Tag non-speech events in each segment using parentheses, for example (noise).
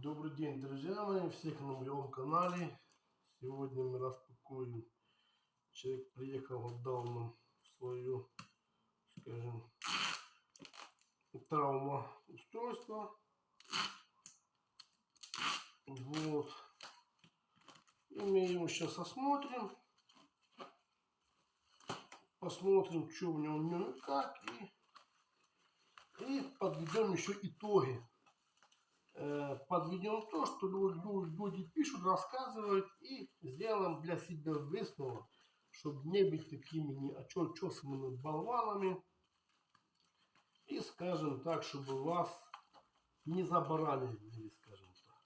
Добрый день, друзья мои, всех на моем канале. Сегодня мы распакуем. Человек приехал, отдал нам свою, скажем, травма устройство. Вот. И мы его сейчас осмотрим. Посмотрим, что в нем, как. И, и подведем еще итоги подведем то, что лю- люди пишут, рассказывают, и сделаем для себя высновок, чтобы не быть такими не очерчесанными болванами. И скажем так, чтобы вас не забаранили, скажем так.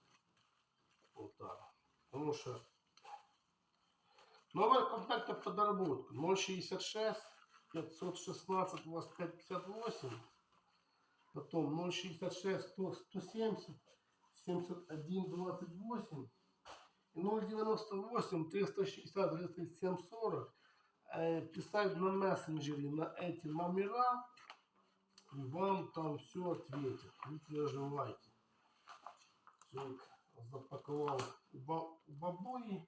Вот так. Потому что новая контактная подработка 066 516 25 58 Потом 066 100, 170 71 28 и 098 360 37 40 э, писать на мессенджере на эти номера и вам там все ответят. Не переживайте. Человек запаковал у ба- у бабуи.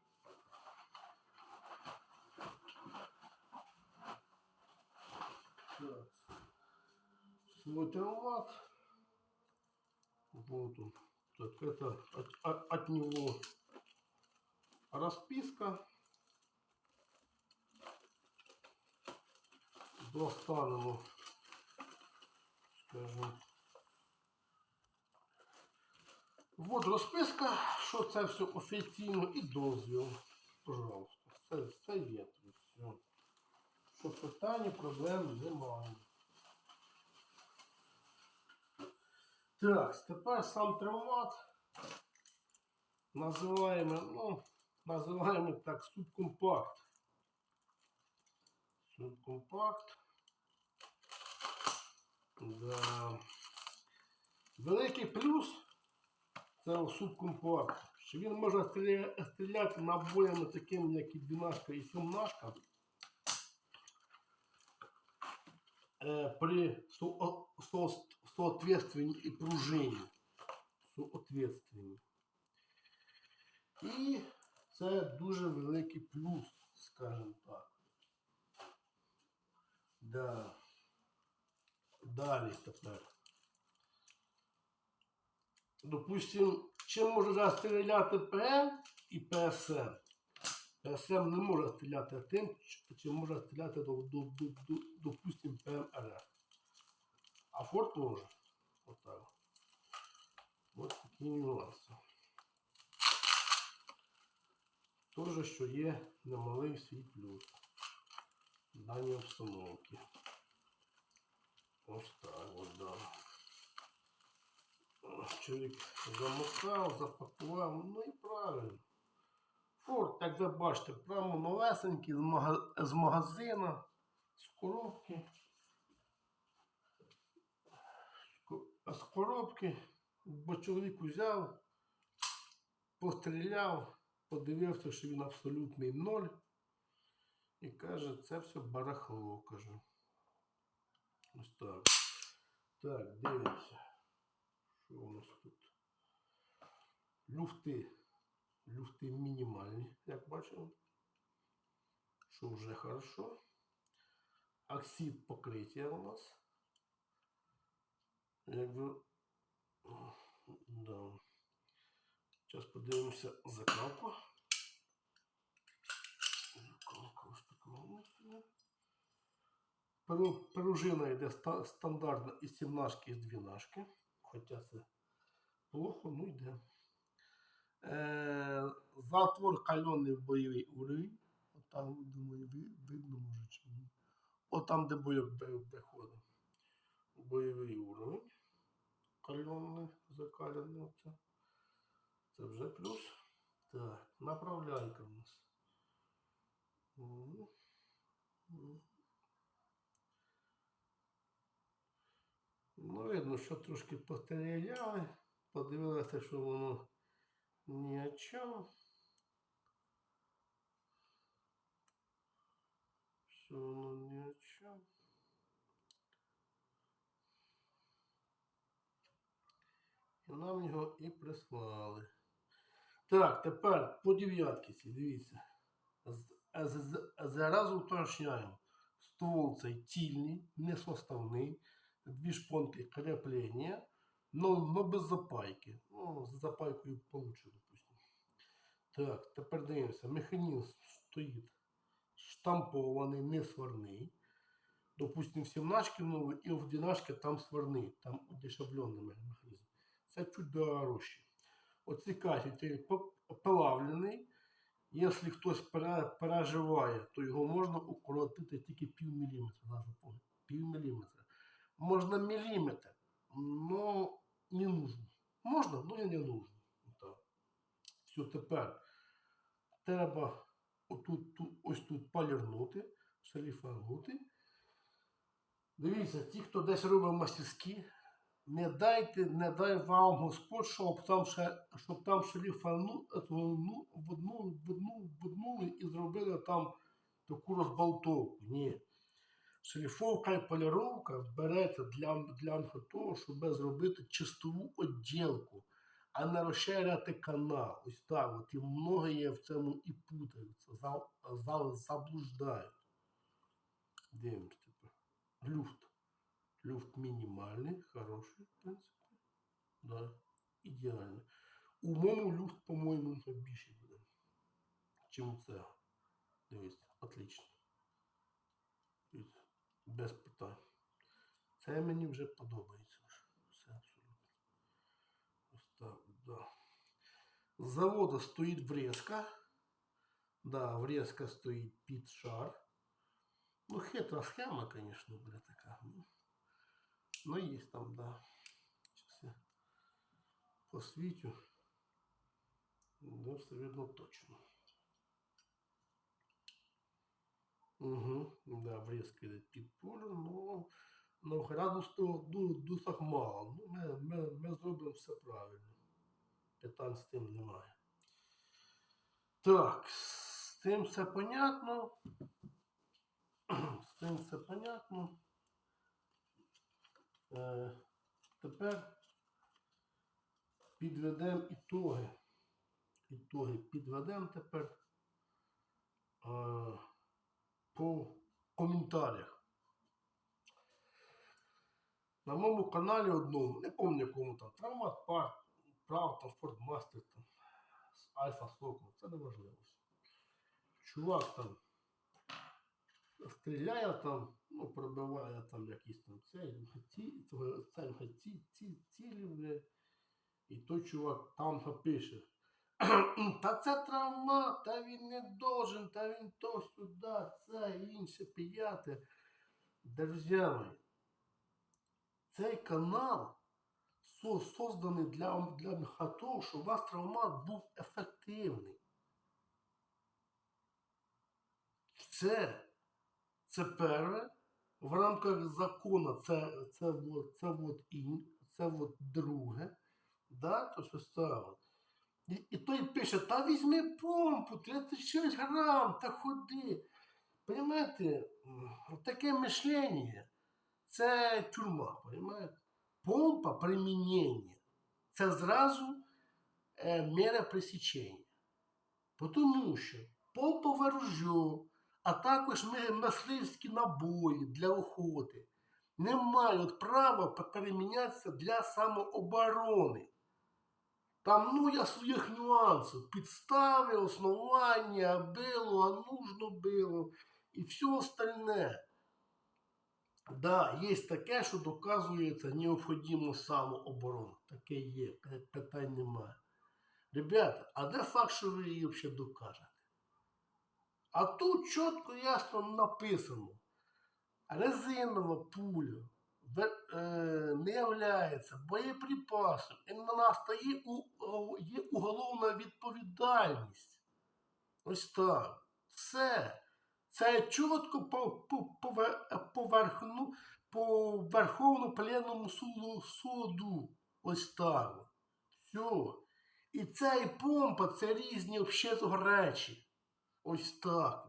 Так свой травмат. Вот он. Так, это от, от- от него расписка. Достанемо, скажем. Вот розписка, що це все офіційно і дозвіл. Пожалуйста. Це, це є все. Що питань, проблем немає. Так, тепер сам травмат називаємо, ну, називаємо так субкомпакт. Субкомпакт. Да. Великий плюс це субкомпакт, що він може стріля- стріляти набоями такими, як і 12 і 17 э, при со- со- и пружині. Соответствованні. І це дуже великий плюс, скажімо так. Да. Далі тепер. Допустим, чим може розстріляти ПМ і ПСМ? ПСМ не може стріляти тим, чим може стріляти, до, до, до, до, допустим, ПМР. А Форд може. Отак. Ось такі нюанси. Тоже, що є немалий свій плюс в даній обстановці. Ось так, от, да. Чоловік замотав, запакував, ну і правильно. Форт, як ви бачите, прямо новесенький з магазина, з коробки. З коробки, бо чоловік взяв, постріляв, подивився, що він абсолютний ноль. І каже, це все барахло, каже. Ось так. Так, дивимося. Що у нас тут? Люфти. Люфти мінімальні, як бачимо. Що вже хорошо. Оксид покриття у нас. Якби. Да. Зараз подивимося закалку. Закалка ось така у нас є. Перу- Пружина йде ста- стандартна із 17 із 12. Хоча це плохо, ну йде. Е, затвор кальонний в бойовий уровень. От там, думаю, видно може чи ні. От там, де бойок виходить. Бойовий уровень. Кальонний, закаляний. Це вже плюс. Так, направляйка у нас. Ну, видно, що трошки постріляли, подивилися, що воно ні о чому. Що воно ні о чому. І нам його і прислали. Так, тепер по дев'яткіці, дивіться. З- з- з- уточняємо. Ствол цей тільний, несоставний, дві шпонки креплення, но, но без запайки. Ну, з запайкою получше, допустим. Так, тепер дивимося. Механізм стоїть штампований, не сварний. Допустим, в сімначки новий і в динашки там сварний, там удешевлений механізм. Це чуть дорожче. Оці катети плавлений. Якщо хтось переживає, то його можна укоротити тільки пів міліметра. Пів міліметра. Можна міліметр, але не нужно. Можна, але не нужно. Так. Все, тепер треба отут, тут, ось тут полірнути, шліфанути. Дивіться, ті, хто десь робить мастерські, не дайте, не дай вам Господь, щоб там ще, щоб там шліфану, ну, і зробили там таку розбалтовку. Ні. Шліфовка і поліровка береться для, для того, щоб зробити чистову відділку, а не розширяти канал. Ось так. От. І многі в цьому і путаються, за, за, заблуждають. Дивимось тепер. Люфт. Люфт мінімальний, хороший, в принципі. Да, ідеально. У моєму люфт, по-моєму, більший буде, чим це. Дивись, отлично. Без питань. Це мені вже подобається. Все абсолютно. Ось так, да. З заводу стоїть врізка. Да, врізка стоїть під шар. Ну, хитра схема, конечно, бля, така. Ну, ну есть там, да. Сейчас я посвітю. Ну, все видно точно. Угу, да, врізка йде під поле, ну, ну градус ду- дусах мало. Ну, ми, ми, ми зробимо все правильно. Питань з тим немає. Так, з тим все понятно. З цим все понятно. Е, тепер підведемо ітоги. Ітоги підведемо тепер е, по коментарях. На моєму каналі одному, не пам'ятаю якому там, Травмат Парк, Прав, там Фордмастер, там, Альфа Сокол, це не важливо. Чувак там стріляє там, ну, пробиває там якісь там цей, ці, ці, ці, цілі, бля. І той чувак там пише. (clears throat) Та це травма, та він не должен, та він то сюди, це інше п'яте. Друзі цей канал созданий для, для того, щоб у вас травмат був ефективний. Це це перше. В рамках закону це, це, от, це, от, ін, це от друге. Да? То, що ставить. І, і той пише, та візьми помпу, 36 грам, та ходи. Понимаєте, таке мишлення це тюрма, понимаєте? Помпа примінення це зразу е, мера пресічення. Тому що помпове ружьо, а також ми- мисливські набої для охоти не мають права перемінятися для самооборони. Там ну я своїх нюансів, підстави, основання, було, а нужно було і все остальне. Да, є таке, що доказується необхідно самооборона. Таке є, питань немає. Ребята, а де факт, що ви її взагалі докажете? А тут чітко ясно написано. Резинова пуля е, не являється боєприпасом. І на нас у, є уголовна відповідальність. Ось так. Все. Це чітко по, по, по, Верховному пленному суду, суду. Ось так. Все. І ця і помпа це різні взагалі речі. Ось так.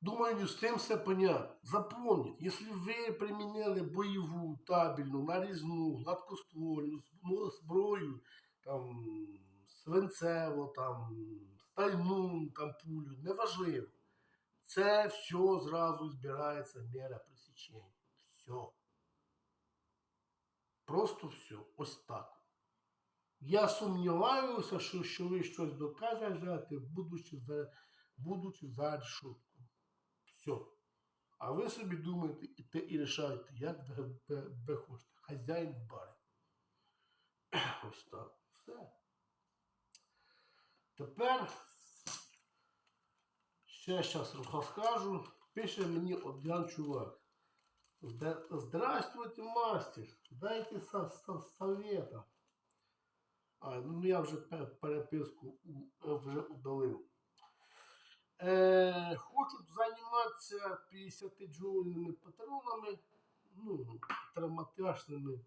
Думаю, з цим все понятно. Запомніть, якщо ви примінили бойову, табельну, нарізну, гладкоствольну ну, зброю, там, свинцеву, там, стальну там, пулю, неважливо. Це все зразу збирається мера пресечення. Все. Просто все. Ось так. Я сумніваюся, що, що ви щось докажете, будучи будучи за решеткою. Все. А ви собі думаєте і те і рішаєте, як ви хочете. Хазяїн в барі. Ось так. Все. Тепер ще зараз розкажу. Пише мені один чувак. Здравствуйте, мастер. Дайте со, со, совета. А, ну я вже переписку вже удалив. Е, хочуть займатися 50 джоульними патронами, ну, травматичними,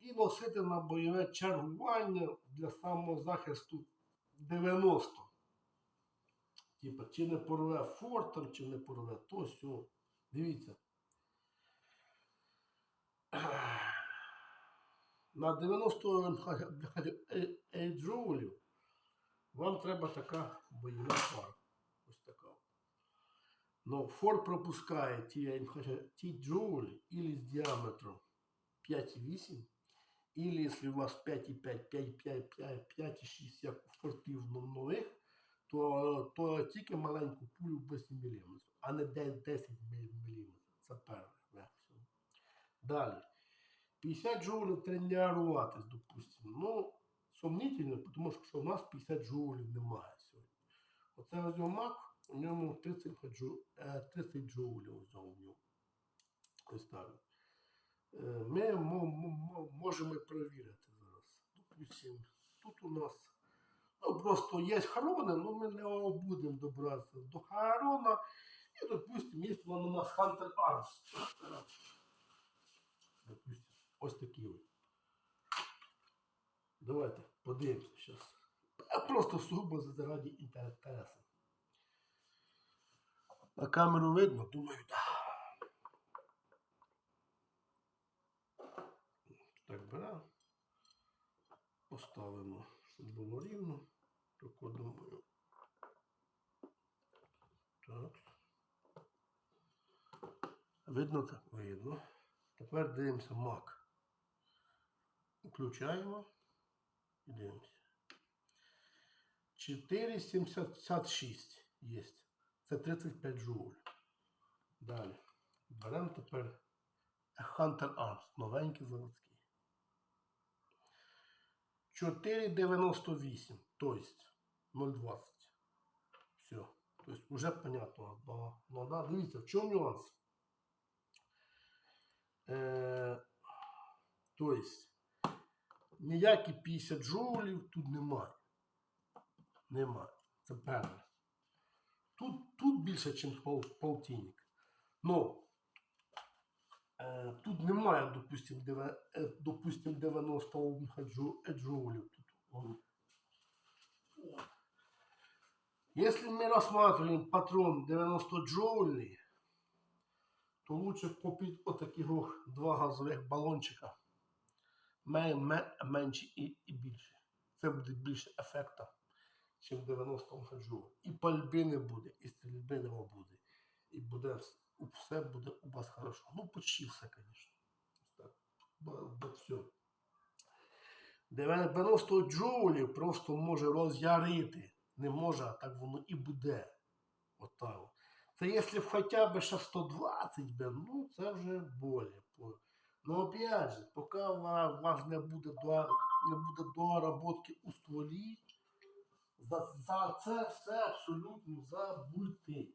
і носити на бойове чергування для самозахисту 90. Типа, чи не порве фортом, чи не порве, то сьо. Дивіться. На 90 е, джоулів вам треба така бойова пара. Ось така. Но фор пропускає ті, ті джоулі ілі з діаметром 5,8, ілі якщо у вас 5,5, 5,5, 5,6, як у фортів нових, то, то тільки маленьку пулю 8 мм, а не 10 мм. Це перше. Далі. 50 джоулів тренуватись, допустимо. Ну, сумнітельно, тому що у нас 50 джоулів немає сьогодні. Оце мак, у ньому 30, е, 30 джоулів ньому. Ось так. Е, Ми мо- мо- мо- можемо перевірити зараз. Допустимо, тут у нас ну, просто є харони, але ми не будемо добратися до харона. І, допустимо, є у нас Hunter Arms. Допустимо, ось такі ось. Давайте подивимося зараз. Просто сугубо заради інтересу. На камеру видно, думаю, так. Так беремо. Поставимо, щоб було рівно. Тако думаю. Так. Видно так? Видно. Тепер дивимося мак. Включаємо і дивимося. 4,76 є. Це 35 джоуль. Далі. Беремо тепер Hunter Arms, новенький заводський. 4,98, тобто 0,20. Все. Тобто вже понятно. Но, но, дивіться, в чому нюанс? Е, тобто, ніякі 50 джоулів тут немає. Немає. Це перше. Тут, тут більше, ніж пол, полтинник. Но е, тут немає, допустим, деве- е, допустим 90 е, джоулів. Тут. Если мы рассматриваем патрон 90 джоулей, то лучше купити отаких два газових балончика. Ме- ме- Менші і, і більше. Це буде більше ефекту, ніж в 90 джоуль. І пальби не буде, і стрільби не буде. І буде все буде у вас хорошо. Ну, почти все, звісно. Так, все. 90 джоулів просто може роз'ярити. Не може, а так воно і буде. Отак. Це якщо хоча б ще 120 би, ну це вже более. Ну опять же, поки вас у вас не буде до, не буде доработки у стволі, за, за це все абсолютно забудьте.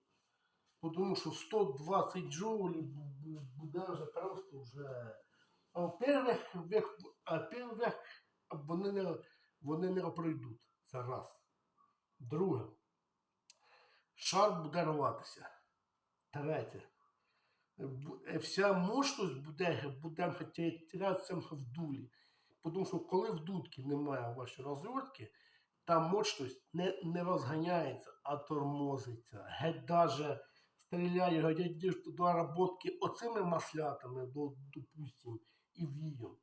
Тому що 120 джоулів бу- бу- буде вже просто вже. Во-первых, вони не, вони не пройдуть. Це раз. Друге. Шар буде рватися. Третє. Е, Вся мощність буде, буде терятися в дулі. Тому що коли в дудці немає вашої розвертки, та мощність не, не розганяється, а тормозиться. Геть даже стріляє, гадять до наработки оцими маслятами, до, допустим, і вієм.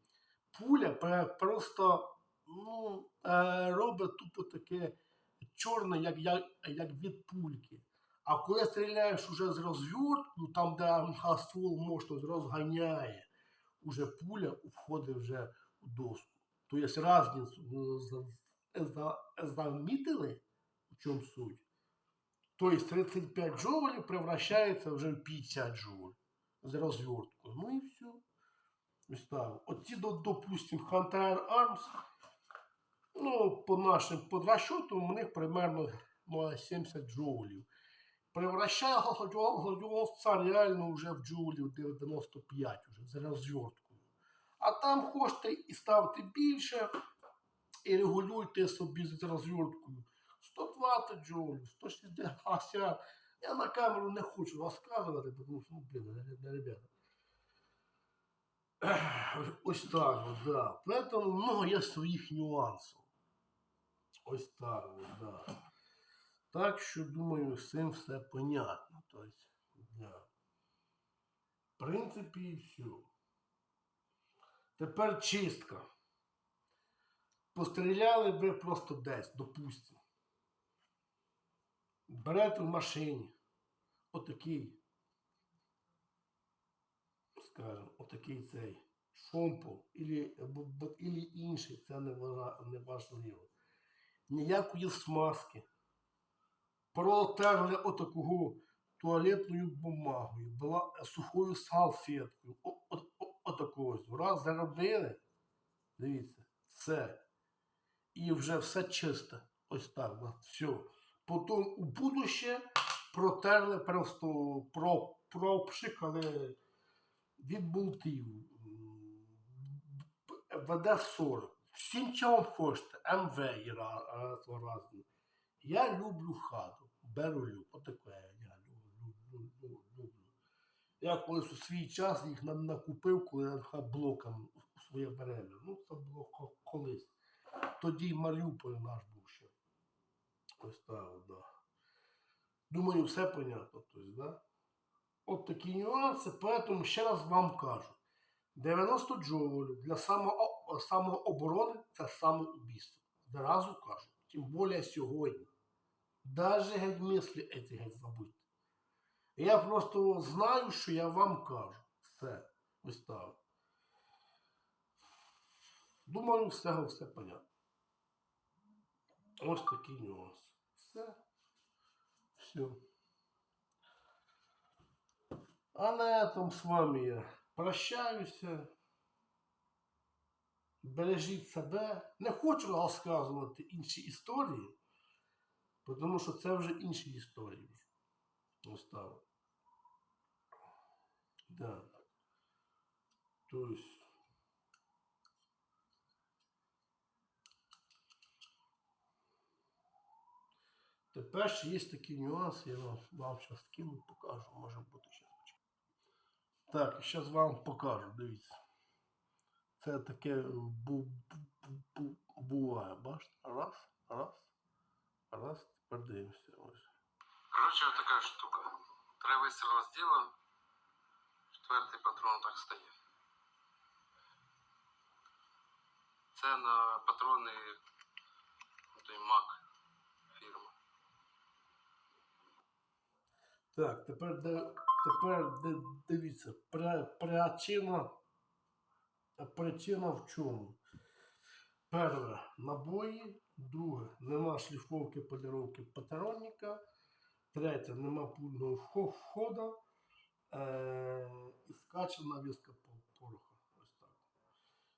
Пуля просто ну, е, робить тупо таке чорне, як, як, як від пульки. А коли стріляєш уже з розвертку, там, де ствол мощно розганяє, уже пуля входить вже у доску. То є різницю ну, за- за- замітили, в чому суть? Тобто 35 джоулів превращається вже в 50 джоуль з розверткою. Ну і все. Оці, до- допустим, Hunter Arms, ну, по нашим подрасчетам, у них примерно ну, 70 джоулів. Превращає гладіоловця реально вже в джоулів 95 вже з розверткою. А там хочете і ставте більше, і регулюйте собі з розверткою. 120 джоулів, 160. Я на камеру не хочу розказувати, тому що, ну, блін, ребята. Ось так, от, да. Поэтому много є своїх нюансів. Ось так, от, да. Так що, думаю, з цим все понятно. Тобто. В принципі, і все. Тепер чистка. Постріляли ви просто десь, допустимо. Берете в машині. Отакий. Скажем, отакий цей шомпол, або- інший, це не важливо. Ніякої смазки. Протерли отакого туалетною бумагою, була сухою салфеткою. Отакого. Раз заробили. Дивіться, все. І вже все чисте. Ось так. Все. Потім у будуще протерли просто про, пропшикали від болтів. ВД-40. Всім чим хочете. МВ і разні. Я люблю хату. Беру люб. Отаке я люблю, люблю. Я колись у свій час їх на- накупив, коли я блоком своє береме. Ну, це було колись. Тоді Маріуполь наш був ще. Ось так, да. Думаю, все понятно. Тобто, да? От такі нюанси, поэтому ще раз вам кажу. 90 джоулів для само, самооборони це самоубійство. Зразу кажу. Тим більше сьогодні. Даже геть мислі эти геть забудьте. Я просто знаю, що я вам кажу. Все. Ось так. Думаю, з все понятно. Ось такий нюанс. Все. Все. А на этом с вами я прощаюся. Бережіть себе. Не хочу розказувати інші історії, тому що це вже інші історії. Ось так. Да. Тобто. Тепер ще є такі нюанси, я вам, зараз кину, покажу, може бути ще. Так, зараз вам покажу, дивіться. Це таке бу, бу, бу, буває, бачите? Раз, раз, раз, тепер дивимося. Ось. Коротше, така штука. Три вистріли зробив, четвертий патрон так стає. Це на патрони той Мак фірма. Так, тепер, тепер дивіться, При- причина, причина в чому? Перше, набої, друге, нема шліфовки поліровки патронника, третє, нема пульного вхо- входа е- і скачана віска пороха. Ось так.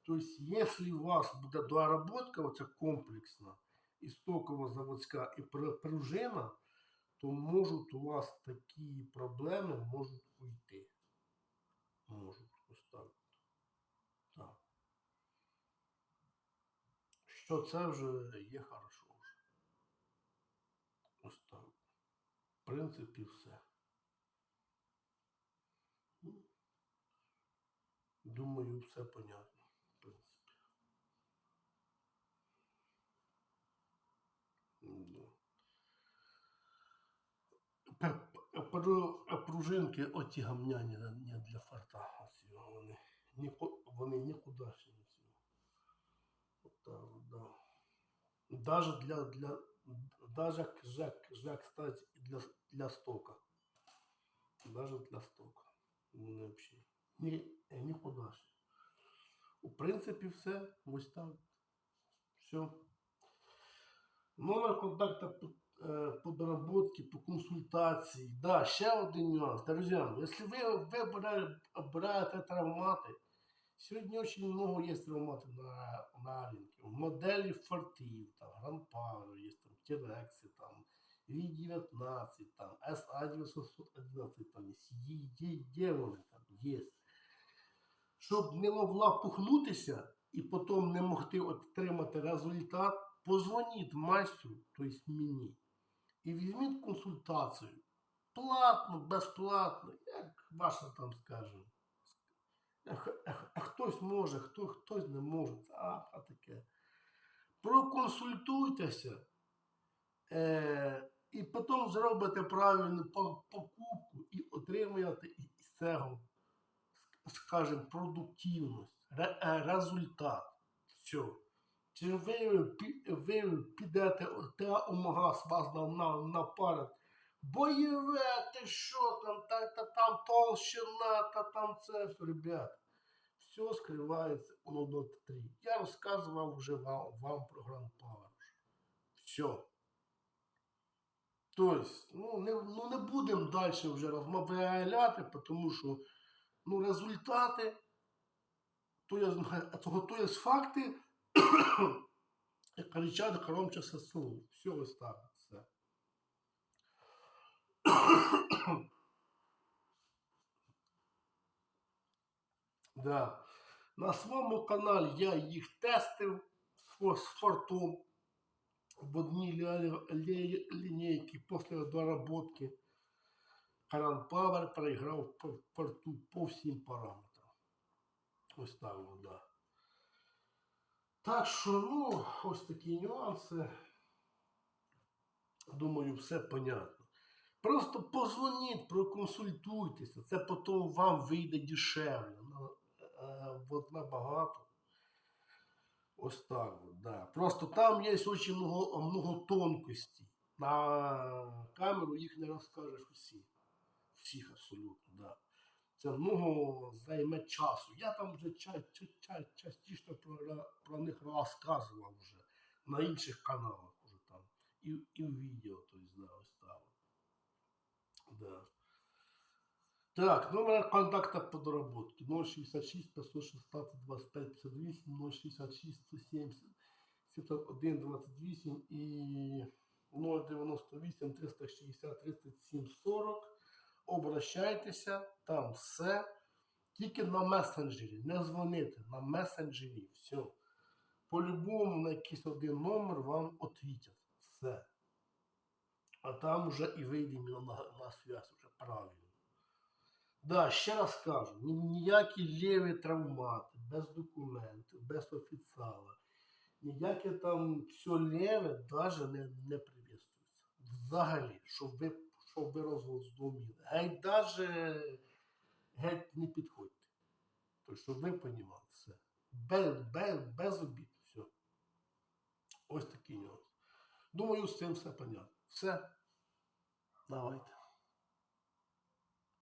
Тобто, якщо у вас буде доработка, оця комплексна, істокова заводська і пружина, то можуть у вас такі проблеми можуть уйти. Можуть ось так. так. Що це вже є хорошо вже. Ось так. В принципі, все. Ну, Думаю, все понятно. В принципі. Да. Пружинки оті гамняні не для фарта. Вони, вони нікудашні. Да. Даже для, для, даже кжак, кжак, кстати, для, для стока. Даже для стока. Вони взагалі. Ні, е, нікудашні. У принципі, все. Ось так. Все. Номер контакта по, э, по доработке, по консультації. Да, ще один нюанс. Друзі, якщо ви вибираєте, травмати, сьогодні дуже много є травматів на, на ринку. Моделі фортів, там, Grand Power, є там T-Rex, там, V19, там, SA911, там, вони там, є. Щоб не могла пухнутися і потім не могти отримати результат, позвоніть майстру, тобто мені, і візьміть консультацію. Платно, безплатно, як ваше там скажемо. Хтось може, хто, хтось не може. А, а таке. Проконсультуйтеся е, і потім зробите правильну покупку і отримаєте із цього, скажімо, продуктивність, е, результат. Все. Чи ви, ви підете та у магаз вас на, на, наперед, бойове, ти що там, та, та там толщина, та там це, ребят. Все скривається у 0.3. Я розказував вже вам, вам про Grand Power. Все. Тобто, ну не, ну не будемо далі вже розмовляти, тому що ну, результати, то є, того, то є факти, (coughs) як кричать громче ССУ. Все ось так. Да. На своєму каналі я їх тестив з фо- фортом в одній лі- лі- лінійці після доработки. Каран Павер проіграв по порту по всім параметрам. Ось так, от, да. Так що, ну, ось такі нюанси. Думаю, все понятно. Просто позвоніть, проконсультуйтеся. Це потім вам вийде дешевле. на- е, от набагато. Ось так, от, да. Просто там є дуже много, много тонкостей. На камеру їх не розкажеш усі. Всіх абсолютно, да. Це много займе часу. Я там вже ча, ча, ча, частіше про, про них розказував вже на інших каналах уже там. І, і в відео, тобто, да. Да. Так, номер контакта по доработке 066 516 25 58 066 170 71 28 і 098 360 37 40. Обращайтеся, там все. Тільки на месенджері. Не дзвоните, на месенджері. Все. По-любому на якийсь один номер вам відвітять. Все. А там вже і вийде на, на связь вже правильно. Да, ще раз кажу, ні- ніякі ліві травмати, без документів, без офіціала, ніяке там все ліве навіть не, не приветствується. Взагалі, щоб ви, щоб ви розуміли. Геть навіть геть не підходьте. Тобто, щоб ви розуміли все. Без, без, без обід. Все. Ось такий нюанс. Думаю, з цим все понятно. Все. Давайте.